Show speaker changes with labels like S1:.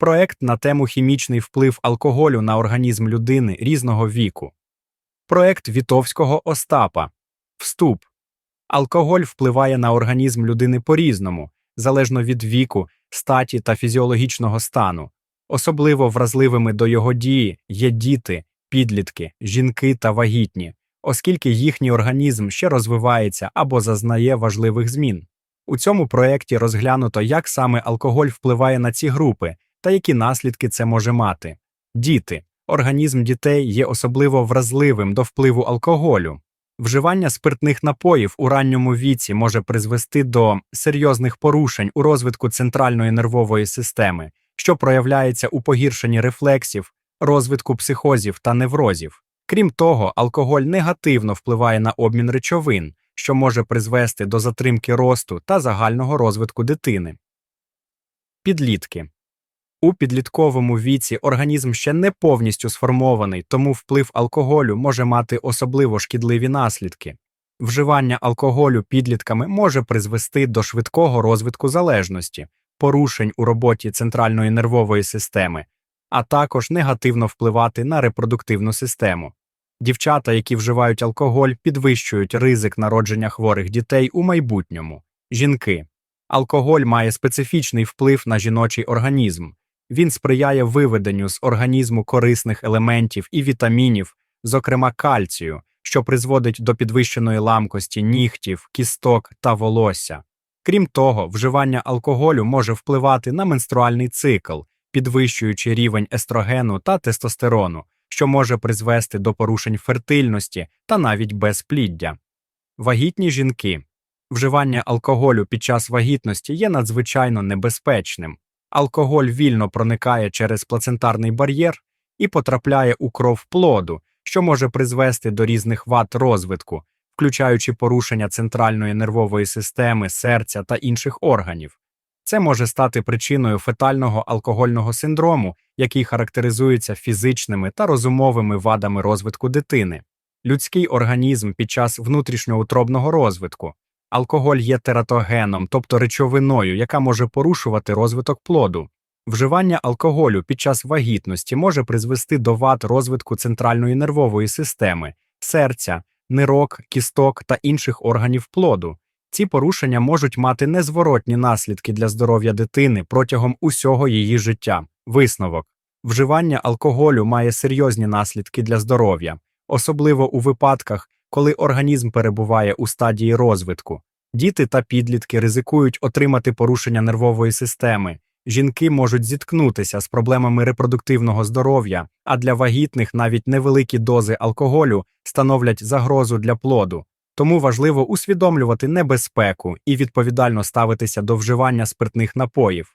S1: Проект на тему хімічний вплив алкоголю на організм людини різного віку. Проект Вітовського Остапа. Вступ. Алкоголь впливає на організм людини по-різному, залежно від віку, статі та фізіологічного стану. Особливо вразливими до його дії є діти, підлітки, жінки та вагітні, оскільки їхній організм ще розвивається або зазнає важливих змін. У цьому проєкті розглянуто, як саме алкоголь впливає на ці групи та які наслідки це може мати. Діти. Організм дітей є особливо вразливим до впливу алкоголю. Вживання спиртних напоїв у ранньому віці може призвести до серйозних порушень у розвитку центральної нервової системи, що проявляється у погіршенні рефлексів, розвитку психозів та неврозів. Крім того, алкоголь негативно впливає на обмін речовин, що може призвести до затримки росту та загального розвитку дитини. Підлітки у підлітковому віці організм ще не повністю сформований, тому вплив алкоголю може мати особливо шкідливі наслідки. Вживання алкоголю підлітками може призвести до швидкого розвитку залежності, порушень у роботі центральної нервової системи, а також негативно впливати на репродуктивну систему. Дівчата, які вживають алкоголь, підвищують ризик народження хворих дітей у майбутньому. Жінки. Алкоголь має специфічний вплив на жіночий організм. Він сприяє виведенню з організму корисних елементів і вітамінів, зокрема кальцію, що призводить до підвищеної ламкості нігтів, кісток та волосся. Крім того, вживання алкоголю може впливати на менструальний цикл, підвищуючи рівень естрогену та тестостерону, що може призвести до порушень фертильності та навіть безпліддя. Вагітні жінки. Вживання алкоголю під час вагітності є надзвичайно небезпечним. Алкоголь вільно проникає через плацентарний бар'єр і потрапляє у кров плоду, що може призвести до різних вад розвитку, включаючи порушення центральної нервової системи, серця та інших органів. Це може стати причиною фетального алкогольного синдрому, який характеризується фізичними та розумовими вадами розвитку дитини. Людський організм під час внутрішньоутробного розвитку. Алкоголь є тератогеном, тобто речовиною, яка може порушувати розвиток плоду. Вживання алкоголю під час вагітності може призвести до вад розвитку центральної нервової системи, серця, нирок, кісток та інших органів плоду. Ці порушення можуть мати незворотні наслідки для здоров'я дитини протягом усього її життя. Висновок вживання алкоголю має серйозні наслідки для здоров'я, особливо у випадках, коли організм перебуває у стадії розвитку. Діти та підлітки ризикують отримати порушення нервової системи, жінки можуть зіткнутися з проблемами репродуктивного здоров'я, а для вагітних навіть невеликі дози алкоголю становлять загрозу для плоду. Тому важливо усвідомлювати небезпеку і відповідально ставитися до вживання спиртних напоїв.